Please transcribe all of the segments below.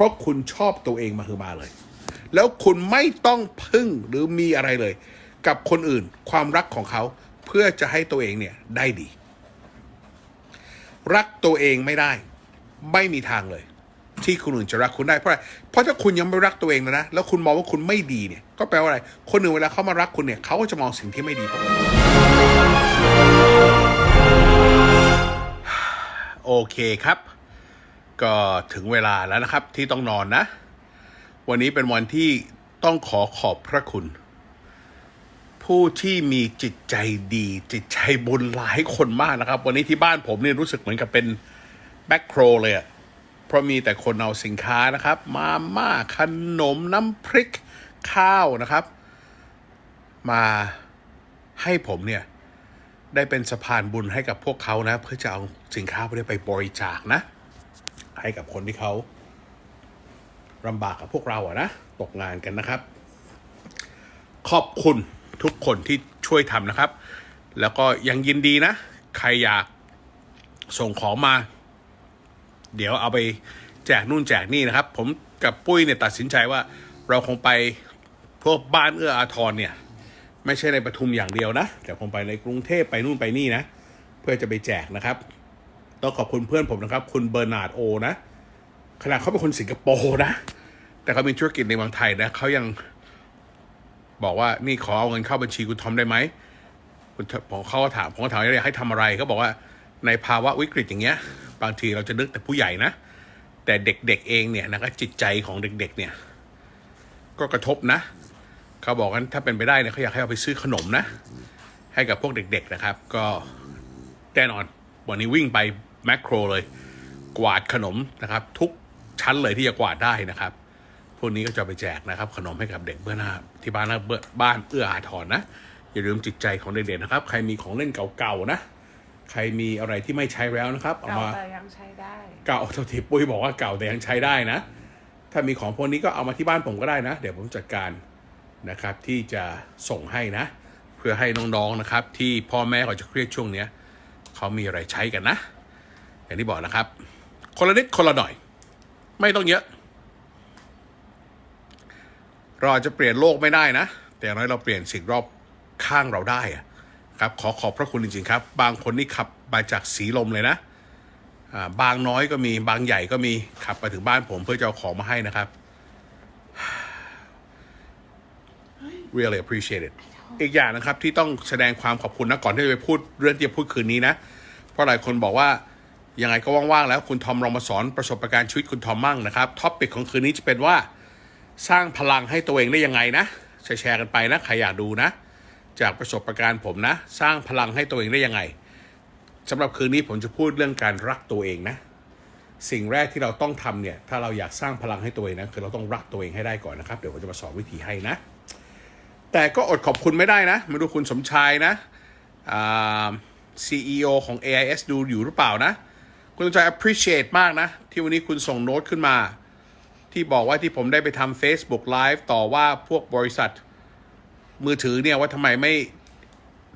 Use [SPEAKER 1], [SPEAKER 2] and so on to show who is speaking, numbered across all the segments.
[SPEAKER 1] เพราะคุณชอบตัวเองมาคือมาเลย แล้วคุณไม่ต้องพึ่งหรือมีอะไรเลย กับคนอื่นความรักของเขาเพื่อจะให้ตัวเองเนี่ยได้ดี รักตัวเองไม่ได้ ไม่มีทางเลย ที่คนอื่นจะรักคุณได้เพราะอะไรเพราะถ้าคุณยังไม่รักตัวเองนะแล้วคุณมองว่าคุณไม่ดีเนี่ย ก็แปลว่าอะไร คนอื่นเวลาเขามารักคุณเนี่ยเขาก็จะมองสิ่งที่ไม่ดีโอเคครับ ก็ถึงเวลาแล้วนะครับที่ต้องนอนนะ วันนี้เป็นวันที่ต้องขอขอบพระคุณ ผู้ที่มีจิตใจดี จิตใจบุญหลายคนมากนะครับ วันนี้ที่บ้านผมเนี่ยรู้สึกเหมือนกับเป็นแบ็คโครเลยอะเพราะมีแต่คนเอาสินค้านะครับ มาม่าขนมน้ำพริกข้าวนะครับ มาให้ผมเนี่ยได้เป็นสะพานบุญให้กับพวกเขานะ เพื่อจะเอาสินค้าพวกนี้ไปบริจาคนะ ให้กับคนที่เขาลำบากกับพวกเราอะนะ ตกงานกันนะครับ ขอบคุณทุกคนที่ช่วยทำนะครับ แล้วก็ยังยินดีนะ ใครอยากส่งของมา เดี๋ยวเอาไปแจกนู่นแจกนี่นะครับ ผมกับปุ้ยเนี่ยตัดสินใจว่าเราคงไปพวกบ้านเอื้ออาทรเนี่ย ไม่ใช่ในปทุมอย่างเดียวนะแต่คงไปในกรุงเทพไปนู่นไปนี่นะ เพื่อจะไปแจกนะครับ ต้องขอบคุณเพื่อนผมนะครับ คุณเบอร์นาร์ดโอนะขณะเขาเป็นคนสิงคโปร์นะ แต่เขามีธุรกิจในเมืองไทยนะเขายังบอกว่านี่ขอเอาเงินเข้าบัญชีคุณทอมได้ไหมคุณผมเขาก็ถามผมก็ถามอยากให้ทำอะไรเขาบอกว่าในภาวะวิกฤตอย่างเงี้ย บางทีเราจะนึกแต่ผู้ใหญ่นะ แต่เด็กๆเองเนี่ยนะครับจิตใจของเด็ก ๆ เนี่ย ก็กระทบนะเขาบอกกันถ้าเป็นไปได้เนี่ยเขาอยากให้เอาไปซื้อขนมนะ ให้กับพวกเด็ก ๆนะครับ ก็แน่นอนวันนี้วิ่งไป แมคโครเลย กวาดขนมนะครับ ทุกชั้นเลยที่จะกวาดได้นะครับพวกนี้ก็จะไปแจกนะครับ ขนมให้กับเด็กเบื้องหน้าที่บ้านนะเบื้องบ้านเอื้ออาทรนะ อย่าลืมจิตใจของเด็กๆนะครับ ใครมีของเล่นเก่าๆนะ ใครมีอะไรที่ไม่ใช้แล้วนะครับเอา
[SPEAKER 2] เก่า
[SPEAKER 1] มา
[SPEAKER 2] แต่ยังใช้ได้
[SPEAKER 1] เก่าเท่าที่ปุ้ยบอกว่าเก่าแต่ยังใช้ได้นะ ถ้ามีของพวกนี้ก็เอามาที่บ้านผมก็ได้นะ เดี๋ยวผมจัดการนะครับที่จะส่งให้นะ เพื่อให้น้องๆนะครับ ที่พ่อแม่เขาจะเครียดช่วงเนี้ยเขามีอะไรใช้กันนะ อย่างที่บอกนะครับ คนละนิดคนละหน่อย ไม่ต้องเยอะ เราจะเปลี่ยนโลกไม่ได้นะ แต่อย่างน้อยเราเปลี่ยนสิ่งรอบข้างเราได้ครับขอขอบพระคุณจริงๆครับ บางคนนี่ขับมาจากสีลมเลยนะบางน้อยก็มีบางใหญ่ก็มีขับมาถึงบ้านผมเพื่อจะเอาของมาให้นะครับ really appreciate it อีกอย่างนะครับที่ต้องแสดงความขอบคุณนะก่อนที่จะไปพูดเรื่องที่จะพูดคืนนี้นะ เพราะหลายคนบอกว่า ยังไงก็ว่างๆแล้วคุณทอมลองมาสอนประสบการณ์ชีวิตคุณทอมมั่งนะครับท็อปิกของคืนนี้จะเป็นว่า สร้างพลังให้ตัวเองได้ยังไงนะแชร์กันไปนะใครอยากดูนะ จากประสบการณ์ผมนะ สร้างพลังให้ตัวเองได้ยังไงสำหรับคืนนี้ผมจะพูดเรื่องการรักตัวเองนะ สิ่งแรกที่เราต้องทำเนี่ยถ้าเราอยากสร้างพลังให้ตัวเองนะคือเราต้องรักตัวเองให้ได้ก่อนนะครับ เดี๋ยวผมจะมาสอนวิธีให้นะ แต่ก็อดขอบคุณไม่ได้นะมาดูคุณสมชายนะอ่า CEO ของ AIS ดูอยู่หรือเปล่านะ คุณสมชาย appreciate มากนะ ที่วันนี้คุณส่งโน้ตขึ้นมา ที่บอกว่าที่ผมได้ไปทำ Facebook Live ต่อว่าพวกบริษัท มือถือเนี่ยว่าทำไมไม่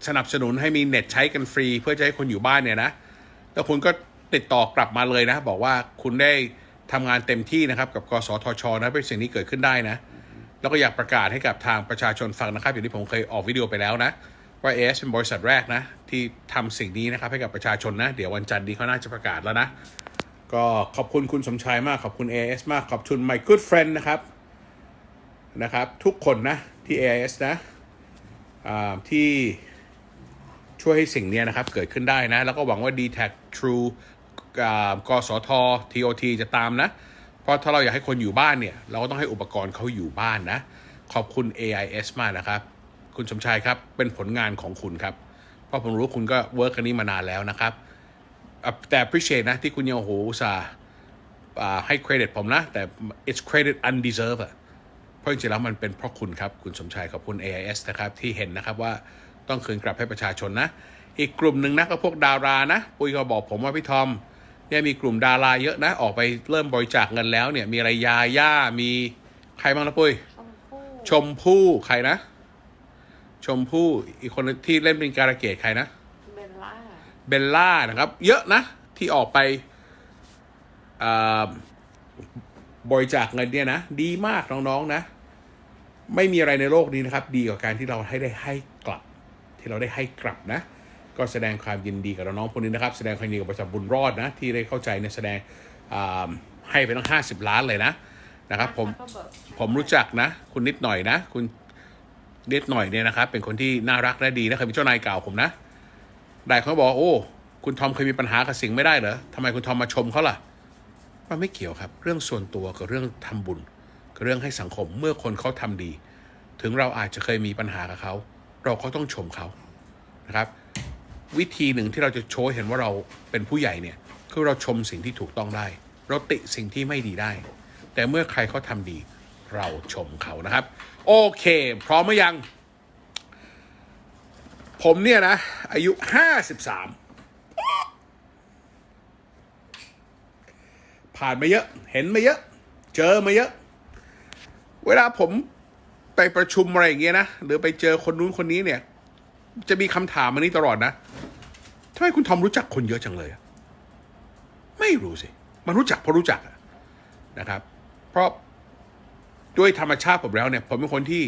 [SPEAKER 1] สนับสนุนให้มีเน็ตใช้กันฟรี เพื่อจะให้คนอยู่บ้านเนี่ยนะ แล้วคุณก็ติดต่อกลับมาเลยนะ บอกว่าคุณได้ทำงานเต็มที่นะครับ กับกสทชนะเป็นสิ่งนี้เกิดขึ้นได้นะ แล้วก็อยากประกาศให้กับทางประชาชนฟังนะครับอย่างที่ผมเคยออกวิดีโอไปแล้วนะ ว่าเอสเป็นบริษัทแรกนะ ที่ทำสิ่งนี้นะครับให้กับประชาชนนะ เดี๋ยววันจันทร์นี้เขาน่าจะประกาศแล้วนะ ก็ขอบคุณคุณสมชายมากขอบคุณ AS มากขอบคุณ my good friend นะครับนะครับทุกคนนะที่ AIS นะอ่าที่ช่วยให้สิ่งนี้นะครับเกิดขึ้นได้นะ แล้วก็หวังว่า d t แท True กสท TOT จะตามนะ เพราะถ้าเราอยากให้คนอยู่บ้านเนี่ย เราก็ต้องให้อุปกรณ์เขาอยู่บ้านนะ ขอบคุณ AIS มากนะครับ คุณสมชายครับ เป็นผลงานของคุณครับ เพราะผมรู้คุณก็เวิร์กกันนี้มานานแล้วนะครับอะแต่ appreciate นะที่คุณยังโอ้โหอุตส่าห์อ่าให้เครดิตผมนะ แต่ it's credit undeserved อะเพราะจริงๆแล้วมันเป็นเพราะคุณครับ คุณสมชายขอบคุณ AIS นะครับ ที่เห็นนะครับว่าต้องคืนกลับให้ประชาชนนะ อีกกลุ่มหนึ่งนะก็พวกดารานะ ปุ้ยก็บอกผมว่าพี่ทอมเนี่ยมีกลุ่มดาราเยอะนะ ออกไปเริ่มบริจาคเงินแล้วเนี่ยมีอะไรยาย่ามีใครบ้างนะปุ้ย
[SPEAKER 2] ชมพู่
[SPEAKER 1] ชมพู่ใครนะ ชมพู่อีกคนที่เล่นเป็นการะเกดใครนะ
[SPEAKER 2] เบลล่า
[SPEAKER 1] เบลล่านะครับ เยอะนะ ที่ออกไปอ่าบริจาคเงินเนี่ยนะ ดีมากน้องๆนะ ไม่มีอะไรในโลกนี้นะครับ ดีกว่าการที่เราให้ได้ให้กลับ ที่เราได้ให้กลับนะ ก็แสดงความยินดีกับน้องๆพวกนี้นะครับ แสดงความยินดีกับบริษัทบุญรอดนะ ที่ได้เข้าใจในแสดงอ่าให้ไปตั้ง 50 ล้านเลยนะนะครับ ผม
[SPEAKER 2] แล้วก็เบิก
[SPEAKER 1] ผมรู้จักนะ คุณนิดหน่อยนะ คุณ นิดหน่อยเนี่ยนะครับ เป็นคนที่น่ารักและดีนะเคยเป็นเจ้านายเก่าผมนะได้เขาบอกว่าโอ้ คุณทอมเคยมีปัญหากับสิ่งไม่ได้เหรอทำไมคุณทอมมาชมเขาล่ะมันไม่เกี่ยวครับ เรื่องส่วนตัวกับเรื่องทำบุญกับเรื่องให้สังคมเมื่อคนเขาทำดี ถึงเราอาจจะเคยมีปัญหากับเขาเราก็ต้องชมเขานะครับ วิธีหนึ่งที่เราจะโชว์เห็นว่าเราเป็นผู้ใหญ่เนี่ยคือเราชมสิ่งที่ถูกต้องได้ เราติสิ่งที่ไม่ดีได้ แต่เมื่อใครเขาทำดี เราชมเขานะครับ โอเค พร้อมหรือยัง ผมเนี่ยนะ อายุห้าสิบสามผ่านมาเยอะ เห็นมาเยอะ เจอมาเยอะ เวลาผมไปประชุมอะไรอย่างเงี้ยนะ หรือไปเจอคนนู้นคนนี้เนี่ย จะมีคำถามอันนี้ตลอดนะทำไมคุณทอมรู้จักคนเยอะจังเลย ไม่รู้สิ มันรู้จักเพราะรู้จักนะครับ เพราะ ด้วยธรรมชาติผมแล้วเนี่ย ผมเป็นคนที่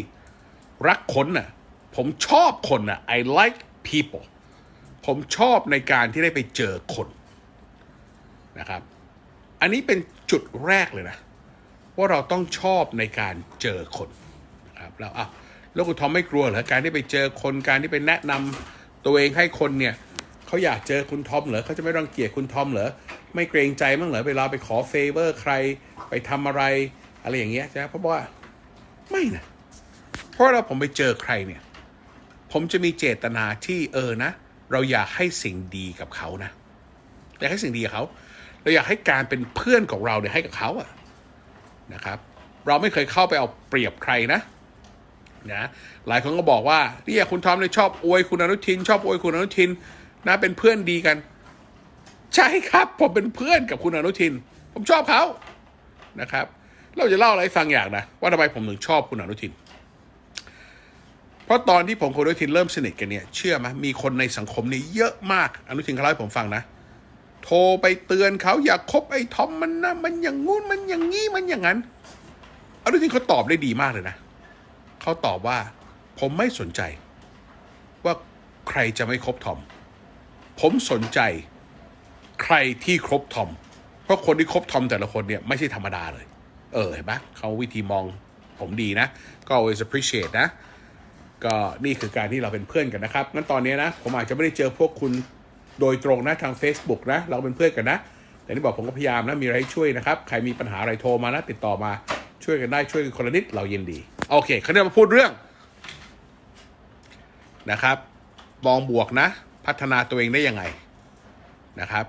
[SPEAKER 1] รักคนน่ะ ผมชอบคนน่ะ I like people ผมชอบในการที่ได้ไปเจอคนนะครับ อันนี้เป็นจุดแรกเลยนะ ว่าเราต้องชอบในการเจอคนนะครับแล้วอะแล้วคุณทอมไม่กลัวเหรอการที่ไปเจอคนการที่ไปแนะนำตัวเองให้คนเนี่ยเขาอยากเจอคุณทอมเหรอเขาจะไม่รังเกียจคุณทอมเหรอไม่เกรงใจมั้งเหรอเวลาไปขอเฟเวอร์ใครไปทำอะไร อะไรอย่างเงี้ยใช่ไหมเพราะว่าไม่นะเพราะเราผมไปเจอใครเนี่ย ผมจะมีเจตนาที่เออนะ เราอยากให้สิ่งดีกับเขานะอยากให้สิ่งดีกับเขา เราอยากให้การเป็นเพื่อนของเราเนี่ยให้กับเขาอะนะครับ เราไม่เคยเข้าไปเอาเปรียบใครนะนะหลายคนก็บอกว่าเนี่ยคุณทอมเลยชอบอวยคุณอนุทิน ชอบอวยคุณอนุทินนะเป็นเพื่อนดีกัน ใช่ครับ ผมเป็นเพื่อนกับคุณอนุทิน ผมชอบเขานะครับ เราจะเล่าอะไรฟังอย่างนะ ว่าทำไมผมถึงชอบคุณอนุทิน เพราะตอนที่ผมกับคุณอนุทินเริ่มสนิทกันเนี่ย เชื่อไหมมีคนในสังคมนี่เยอะมาก อนุทินเขาเล่าให้ผมฟังนะ โทรไปเตือนเขาอย่าคบไอ้ทอมมันนะ มันอย่างงู้นมันอย่างงี้มันอย่างนั้น อนุทินเขาตอบได้ดีมากเลยนะ เขาตอบว่าผมไม่สนใจ ว่าใครจะไม่คบทอม ผมสนใจใครที่ครบทอม เพราะคนที่คบทอมแต่ละคนเนี่ยไม่ใช่ธรรมดาเลย เออเห็นไหมเขาวิธีมองผมดีนะ ก็ always appreciate นะ ก็นี่คือการที่เราเป็นเพื่อนกันนะครับ งั้นตอนนี้นะ ผมอาจจะไม่ได้เจอพวกคุณโดยตรงนะทาง Facebook นะ เราเป็นเพื่อนกันนะ แต่ที่บอกผมก็พยายามนะ มีอะไรช่วยนะครับ ใครมีปัญหาอะไรโทรมานะติดต่อมาช่วยกันได้ช่วยกันคนละนิดเรายินดี โอเคคราวนี้มาพูดเรื่องนะครับมองบวกนะ พัฒนาตัวเองได้ยังไงนะครับ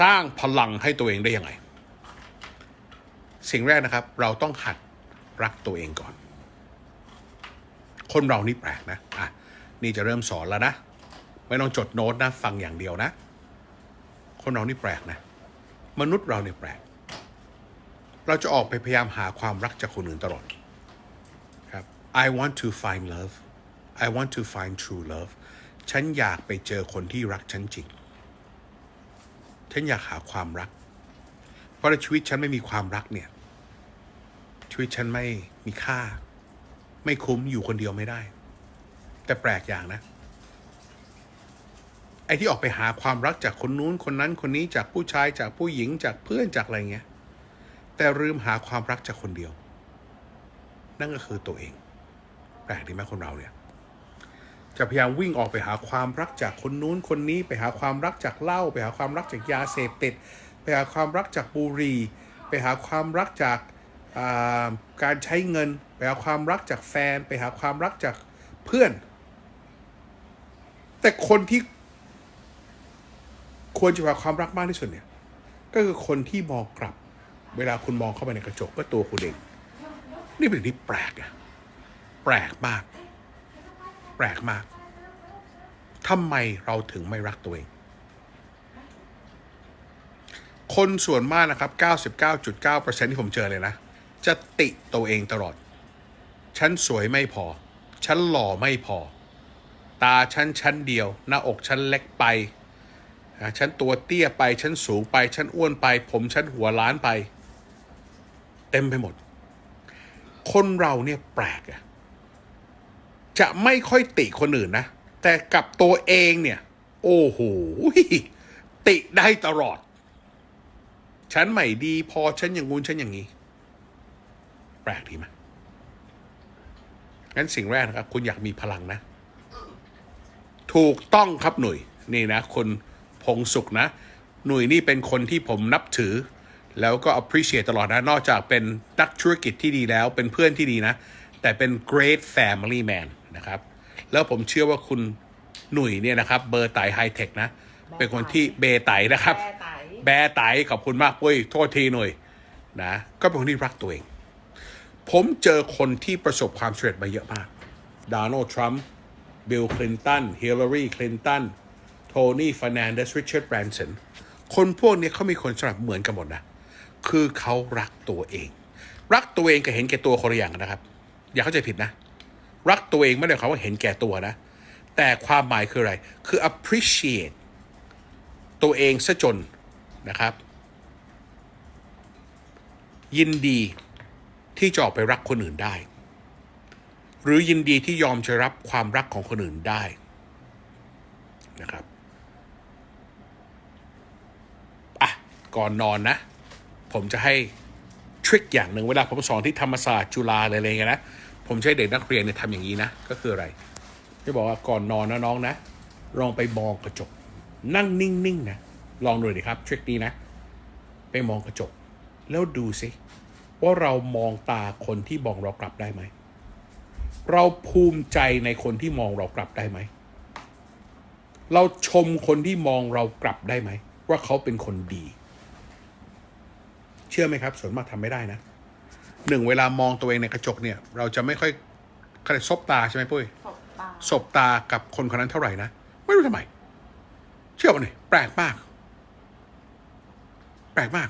[SPEAKER 1] สร้างพลังให้ตัวเองได้ยังไง สิ่งแรกนะครับ เราต้องหัดรักตัวเองก่อน คนเรานี่แปลกนะอะนี่จะเริ่มสอนแล้วนะ ไม่ต้องจดโน้ตนะ ฟังอย่างเดียวนะ คนเรานี่แปลกนะ มนุษย์เราเนี่ยแปลก เราจะออกไปพยายามหาความรักจากคนอื่นตลอดครับ I want to find love I want to find true love ฉันอยากไปเจอคนที่รักฉันจริง ฉันอยากหาความรัก เพราะในชีวิตฉันไม่มีความรักเนี่ย ชีวิตฉันไม่มีค่า ไม่คุ้มอยู่คนเดียวไม่ได้ แต่แปลกอย่างนะ ไอ้ที่ออกไปหาความรักจากคนนู้นคนนั้นคนนี้จากผู้ชายจากผู้หญิงจากเพื่อนจากอะไรเงี้ย แต่ลืมหาความรักจากคนเดียว นั่นก็คือตัวเอง แปลกดีไหมคนเราเนี่ยจะพยายามวิ่งออกไปหาความรักจากคนนู้นคนนี้ ไปหาความรักจากเหล้าไปหาความรักจากยาเสพติด ไปหาความรักจากบุหรี่ ไปหาความรักจาก การใช้เงินไปหาความรักจากแฟนไปหาความรักจากเพื่อน แต่คนที่ควรจะหาความรักมากที่สุดเนี่ย ก็คือคนที่มองกลับ เวลาคุณมองเข้าไปในกระจกก็ตัวคุณเอง นี่เป็นสิ่งที่แปลกอะแปลกมาก แปลกมากทำไมเราถึงไม่รักตัวเอง คนส่วนมากนะครับ 99.9%ที่ผมเจอเลยนะ จะติตัวเองตลอด ฉันสวยไม่พอ ฉันหล่อไม่พอ ตาฉันชั้นเดียว หน้าอกฉันเล็กไป ฉันตัวเตี้ยไป ฉันสูงไป ฉันอ้วนไป ผมฉันหัวล้านไป เต็มไปหมด คนเราเนี่ยแปลกอะจะไม่ค่อยติคนอื่นนะ แต่กับตัวเองเนี่ย โอ้โห ติได้ตลอด ฉันไม่ดีพอฉันอย่างงู้นฉันอย่างนี้ แปลกดีไหมงั้นสิ่งแรกนะครับ คุณอยากมีพลังนะ ถูกต้องครับหนุ่ยนี่นะคนพงสุขนะ หนุ่ยนี่เป็นคนที่ผมนับถือ แล้วก็ appreciate ตลอดนะ นอกจากเป็นนักธุรกิจที่ดีแล้ว เป็นเพื่อนที่ดีนะ แต่เป็น great family man นะครับ แล้วผมเชื่อว่าคุณหนุ่ยเนี่ยนะครับ เบอร์ไตไฮเทคนะ เป็นคนที่เบไตนะครับ
[SPEAKER 2] แม่ไต
[SPEAKER 1] แบร์ไตขอบคุณมากปุ้ยโทษทีหน่อยนะ ก็เป็นคนที่รักตัวเอง ผมเจอคนที่ประสบความสำเร็จมาเยอะมากโดนัลด์ทรัมป์บิลคลินตันฮิลลารีคลินตันโทนี่ฟ r น a นเดสริชาร์ดแบรนสันคนพวกนี้เขามีคนสำหรับเหมือนกันหมดนะ คือเขารักตัวเอง รักตัวเองกับเห็นแก่ตัวคนละอย่างนะครับ อย่าเข้าใจผิดนะ รักตัวเองไม่ได้หมายความว่าเห็นแก่ตัวนะ แต่ความหมายคืออะไร คือ appreciate ตัวเองซะจนนะครับ ยินดี ที่จะออกไปรักคนอื่นได้ หรือยินดีที่ยอมจะรับความรักของคนอื่นได้นะครับอะก่อนนอนนะ ผมจะให้ทริคอย่างหนึ่งเวลาผมสอนที่ธรรมศาสตร์จุฬาอะไรๆเงี้ยนะผมให้เด็กนักเรียนเนี่ยทำอย่างนี้นะ ก็คืออะไรจะบอกว่าก่อนนอนนะน้องนะลองไปมองกระจก นั่งนิ่งๆนะลองดูดิครับทริคนี้นะ ไปมองกระจก แล้วดูสิ ว่าเรามองตาคนที่มองเรากลับได้ไหม เราภูมิใจในคนที่มองเรากลับได้ไหม เราชมคนที่มองเรากลับได้ไหม ว่าเขาเป็นคนดี เชื่อไหมครับ ส่วนมากทำไม่ได้นะหนึ่งเวลามองตัวเองในกระจกเนี่ย เราจะไม่ค่อยเขาเรียกซบตาใช่ไหมปุ้ย
[SPEAKER 2] ตบตา
[SPEAKER 1] สบตากับคนคนนั้นเท่าไหร่นะ ไม่รู้ทำไม เชื่อป่ะเนี่ยแปลกมาก แปลกมาก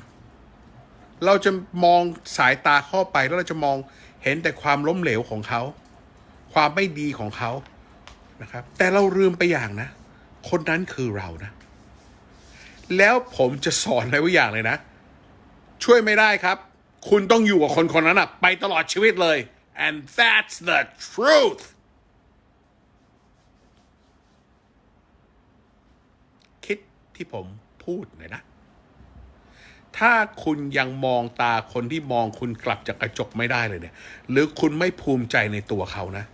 [SPEAKER 1] เราจะมองสายตาเข้าไปแล้วเราจะมองเห็นแต่ความล้มเหลวของเขา ความไม่ดีของเขานะครับ แต่เราลืมไปอย่างนะ คนนั้นคือเรานะ แล้วผมจะสอนอะไรไว้อย่างเลยนะ ช่วยไม่ได้ครับ คุณต้องอยู่กับคนคนนั้นอะไปตลอดชีวิตเลย and that's the truth คิดที่ผมพูดหน่อยนะ ถ้าคุณยังมองตาคนที่มองคุณกลับจากกระจกไม่ได้เลยเนี่ย หรือคุณไม่ภูมิใจในตัวเขานะ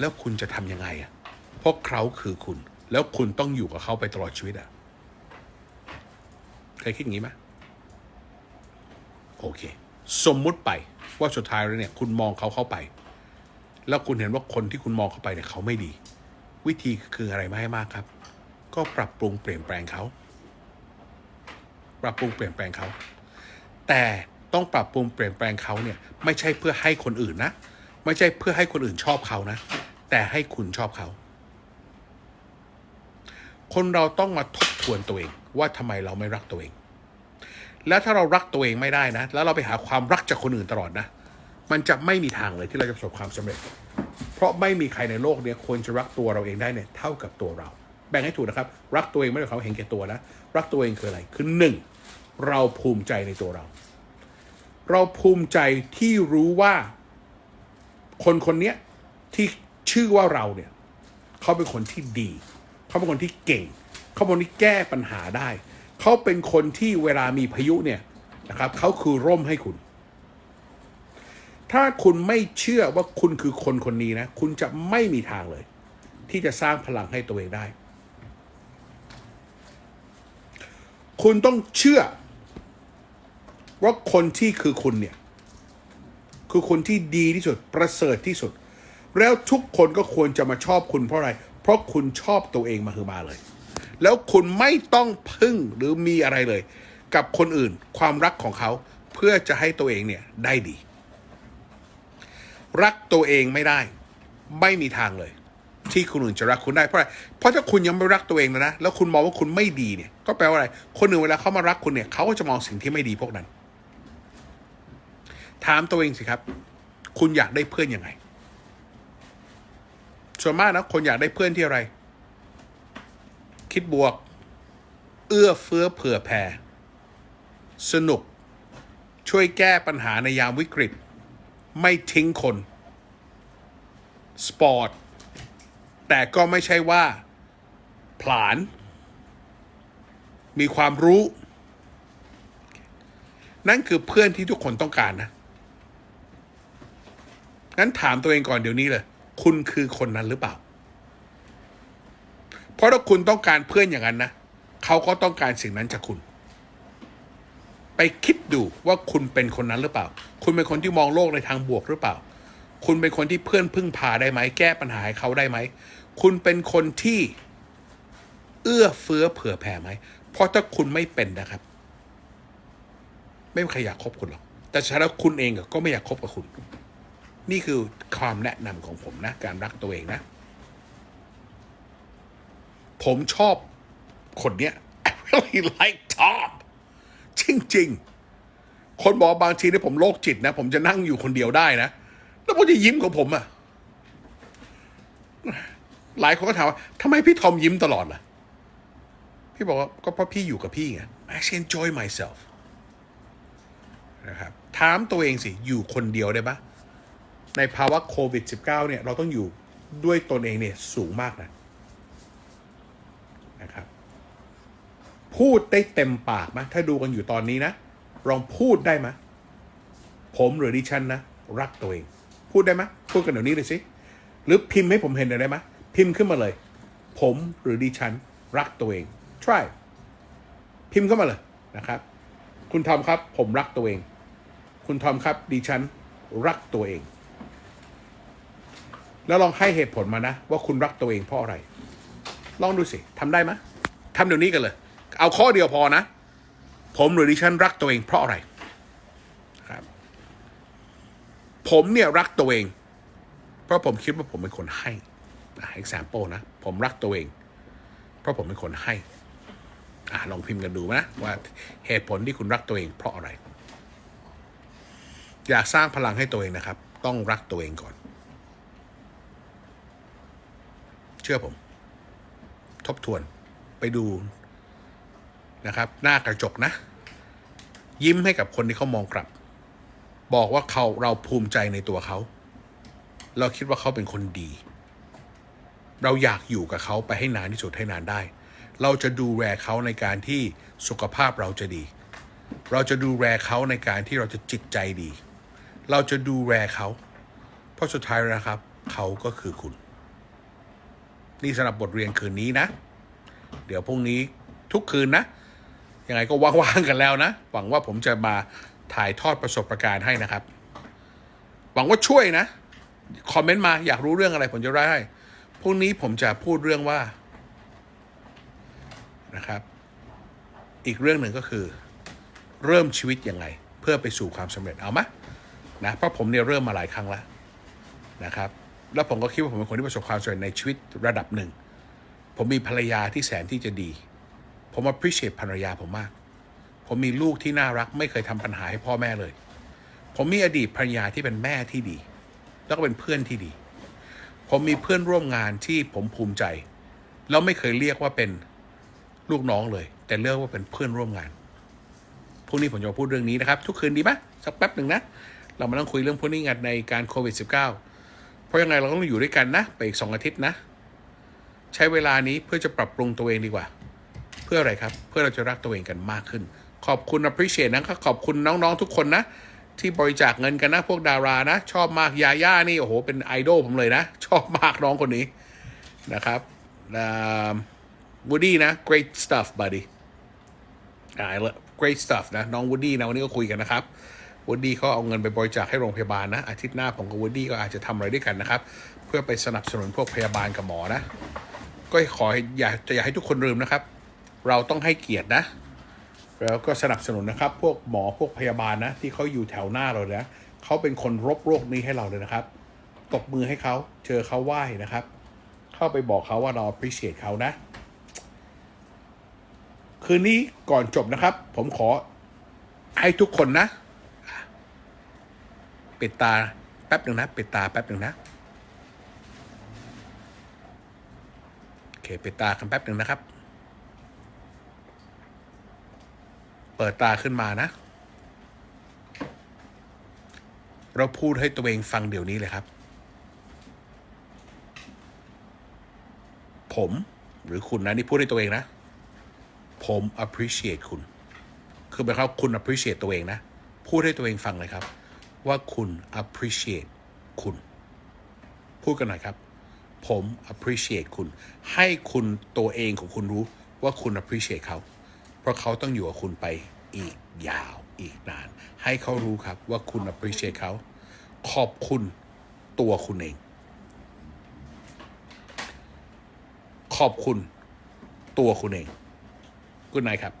[SPEAKER 1] แล้วคุณจะทำยังไงอะ่ะเพราะเขาคือคุณ แล้วคุณต้องอยู่กับเขาไปตลอดชีวิตอะ่ะเคยคิดอย่างนี้ไหมโอเค สมมุติไปว่าสุดท้ายแล้วเนี่ย คุณมองเขาเข้าไป แล้วคุณเห็นว่าคนที่คุณมองเข้าไปเนี่ยเขาไม่ดี วิธีคืออะไรไม่ให้มากครับ ก็ปรับปรุงเปลี่ยนแปลงเขา ปรับปรุงเปลี่ยนแปลงเขา แต่ต้องปรับปรุงเปลี่ยนแปลงเขาเนี่ยไม่ใช่เพื่อให้คนอื่นนะ ไม่ใช่เพื่อให้คนอื่นชอบเขานะ แต่ให้คุณชอบเขา คนเราต้องมาทบทวนตัวเองว่าทำไมเราไม่รักตัวเอง แล้วถ้าเรารักตัวเองไม่ได้นะ แล้วเราไปหาความรักจากคนอื่นตลอดนะ มันจะไม่มีทางเลยที่เราจะประสบความสำเร็จ เพราะไม่มีใครในโลกนี้ควรจะรักตัวเราเองได้เนี่ยเท่ากับตัวเรา แบ่งให้ถูกนะครับ รักตัวเองไม่ได้หมาเห็นแก่ตัวนะรักตัวเองคืออะไรคือหนึ่งเราภูมิใจในตัวเรา เราภูมิใจที่รู้ว่าคนคนนี้ที่ชื่อว่าเราเนี่ยเขาเป็นคนที่ดี เขาเป็นคนที่เก่ง เขาเป็นคนที่แก้ปัญหาได้ เขาเป็นคนที่เวลามีพายุเนี่ยนะครับเขาคือร่มให้คุณ ถ้าคุณไม่เชื่อว่าคุณคือคนคนนี้นะ คุณจะไม่มีทางเลย ที่จะสร้างพลังให้ตัวเองได้ คุณต้องเชื่อ ว่าคนที่คือคุณเนี่ย คือคนที่ดีที่สุดประเสริฐที่สุด แล้วทุกคนก็ควรจะมาชอบคุณเพราะอะไร เพราะคุณชอบตัวเองมาคือมาเลย แล้วคุณไม่ต้องพึ่งหรือมีอะไรเลย กับคนอื่นความรักของเขาเพื่อจะให้ตัวเองเนี่ยได้ดี รักตัวเองไม่ได้ ไม่มีทางเลย ที่คนอื่นจะรักคุณได้เพราะอะไรเพราะถ้าคุณยังไม่รักตัวเองนะนะ แล้วคุณมองว่าคุณไม่ดีเนี่ย ก็แปลว่าอะไร คนอื่นเวลาเขามารักคุณเนี่ยเขาก็จะมองสิ่งที่ไม่ดีพวกนั้น ถามตัวเองสิครับ คุณอยากได้เพื่อนยังไง ส่วนมากนะคนอยากได้เพื่อนที่อะไร คิดบวก เอื้อเฟื้อเผื่อแผ่ สนุก ช่วยแก้ปัญหาในยามวิกฤต ไม่ทิ้งคน สปอร์ต แต่ก็ไม่ใช่ว่า ผลาน มีความรู้ นั่นคือเพื่อนที่ทุกคนต้องการนะ งั้นถามตัวเองก่อนเดี๋ยวนี้เลย คุณคือคนนั้นหรือเปล่า เพราะถ้าคุณต้องการเพื่อนอย่างนั้นนะเขาก็ต้องการสิ่งนั้นจากคุณ ไปคิดดูว่าคุณเป็นคนนั้นหรือเปล่า คุณเป็นคนที่มองโลกในทางบวกหรือเปล่า คุณเป็นคนที่เพื่อนพึ่งพาได้ไหม แก้ปัญหาให้เขาได้ไหม คุณเป็นคนที่เอื้อเฟื้อเผื่อแผ่ไหม เพราะถ้าคุณไม่เป็นนะครับ ไม่มีใครอยากคบคุณหรอก แต่ฉะนั้นคุณเองก็ไม่อยากคบกับคุณ นี่คือความแนะนำของผมนะ การรักตัวเองนะ ผมชอบคนเนี้ย I really like Tom จริง ๆ คนบอกบางทีเนี่ยผมโรคจิตนะ ผมจะนั่งอยู่คนเดียวได้นะ แล้วผมจะยิ้มของผมอะ หลายคนก็ถามว่าทำไมพี่ทอมยิ้มตลอดล่ะ พี่บอกว่าก็เพราะพี่อยู่กับพี่ไง I actually enjoy myself นะครับถามตัวเองสิ อยู่คนเดียวได้ปะในภาวะโควิด -19 เนี่ย เราต้องอยู่ด้วยตนเองเนี่ย สูงมากนะนะครับ พูดได้เต็มปากไหมถ้าดูกันอยู่ตอนนี้นะลองพูดได้ไหมผมหรือดิฉันนะ รักตัวเอง พูดได้ไหมพูดกันเดี๋ยวนี้เลยสิ หรือพิมพ์ให้ผมเห็นหน่อยได้ไหม พิมพ์ขึ้นมาเลย ผมหรือดิฉันรักตัวเอง try พิมพ์เข้ามาเลยนะครับ คุณทอมครับ ผมรักตัวเอง คุณทอมครับ ดิฉันรักตัวเอง แล้วลองให้เหตุผลมานะ ว่าคุณรักตัวเองเพราะอะไร ลองดูสิทำได้ไหมทำเดี๋ยวนี้กันเลย เอาข้อเดียวพอนะ ผมหรือดิฉันรักตัวเองเพราะอะไรครับ ผมเนี่ยรักตัวเอง เพราะผมคิดว่าผมเป็นคนให้ example นะ ผมรักตัวเอง เพราะผมเป็นคนให้อลองพิมพ์กันดูนะ ว่าเหตุผลที่คุณรักตัวเอง เพราะอะไร อยากสร้างพลังให้ตัวเองนะครับ ต้องรักตัวเองก่อน เชื่อผม ทบทวนไปดูนะครับ หน้ากระจกนะ ยิ้มให้กับคนที่เขามองกลับ บอกว่าเขาเราภูมิใจในตัวเขา เราคิดว่าเขาเป็นคนดี เราอยากอยู่กับเขาไปให้นานที่สุดให้นานได้ เราจะดูแลเขาในการที่สุขภาพเราจะดี เราจะดูแลเขาในการที่เราจะจิตใจดี เราจะดูแลเขา เพราะสุดท้ายนะครับ เขาก็คือคุณ นี่สำหรับบทเรียนคืนนี้นะ เดี๋ยวพรุ่งนี้ทุกคืนนะ ยังไงก็ว่างๆกันแล้วนะ หวังว่าผมจะมาถ่ายทอดประสบการณ์ให้นะครับ หวังว่าช่วยนะ คอมเมนต์มาอยากรู้เรื่องอะไรผมจะได้ให้ พรุ่งนี้ผมจะพูดเรื่องว่านะครับ อีกเรื่องหนึ่งก็คือ เริ่มชีวิตยังไง เพื่อไปสู่ความสำเร็จเอามนะเพราะผมเนี่ยเริ่มมาหลายครั้งแล้วนะครับ แล้วผมก็คิดว่าผมเป็นคนที่ประสบความสำเร็จในชีวิตระดับหนึ่ง ผมมีภรรยาที่แสนที่จะดี ผม appreciate ภรรยาผมมาก ผมมีลูกที่น่ารัก ไม่เคยทำปัญหาให้พ่อแม่เลย ผมมีอดีตภรรยาที่เป็นแม่ที่ดี แล้วก็เป็นเพื่อนที่ดี ผมมีเพื่อนร่วมงานที่ผมภูมิใจ แล้วไม่เคยเรียกว่าเป็นลูกน้องเลย แต่เรียกว่าเป็นเพื่อนร่วมงานพรุ่งนี้ผมจะพูดเรื่องนี้นะครับ ทุกคืนดีไหมสักแป๊บหนึ่งนะ เรามานั่งคุยเรื่องพวกนี้กันในการโควิด -19 เพราะยังไงเราต้องอยู่ด้วยกันนะ ไปอีกสองอาทิตย์นะ ใช้เวลานี้เพื่อจะปรับปรุงตัวเองดีกว่า เพื่ออะไรครับ เพื่อเราจะรักตัวเองกันมากขึ้น ขอบคุณ appreciate นะครับขอบคุณน้องๆทุกคนนะ ที่บริจาคเงินกันนะพวกดารานะ ชอบมากยาย่านี่โอ้โหเป็นไอดอลผมเลยนะ ชอบมากน้องคนนี้นะครับวูดดี้นะ great stuff buddy อ่า great stuff นะ น้องวูดดี้นะ วันนี้ก็คุยกันนะครับวูดดี้เขาเอาเงินไปบริจาคให้โรงพยาบาลนะ อาทิตย์หน้าผมกับวูดดี้ก็อาจจะทำอะไรด้วยกันนะครับ เพื่อไปสนับสนุนพวกพยาบาลกับหมอนะ ก็ขออย่าจะอยากให้ทุกคนลืมนะครับ เราต้องให้เกียรตินะ แล้วก็สนับสนุนนะครับ พวกหมอพวกพยาบาลนะ ที่เขาอยู่แถวหน้าเราเนะเขาเป็นคนรบโรคนี้ให้เราเลยนะครับ ตบมือให้เขาเจอเขาไหว้นะครับ เข้าไปบอกเขาว่าเรา appreciate เขานะ คืนนี้ก่อนจบนะครับ ผมขอให้ทุกคนนะ ปิดตาแป๊บหนึ่งนะ ปิดตาแป๊บหนึ่งนะโอเคปิดตากันแป๊บหนึ่งนะครับ เปิดตาขึ้นมานะแล้วพูดให้ตัวเองฟังเดี๋ยวนี้เลยครับ ผมหรือคุณนะนี่พูดให้ตัวเองนะ ผม appreciate คุณ คือหมายความว่าคุณ appreciate ตัวเองนะ พูดให้ตัวเองฟังเลยครับ ว่าคุณ appreciate คุณ พูดกันหน่อยครับ ผม appreciate คุณ ให้คุณตัวเองของคุณรู้ว่าคุณ appreciate เขา ราะเขาต้องอยู่กับคุณไปอีกยาวอีกนาน ให้เขารู้ครับว่าคุณ appreciate เขา ขอบคุณตัวคุณเอง ขอบคุณตัวคุณเอง กุณนายครับ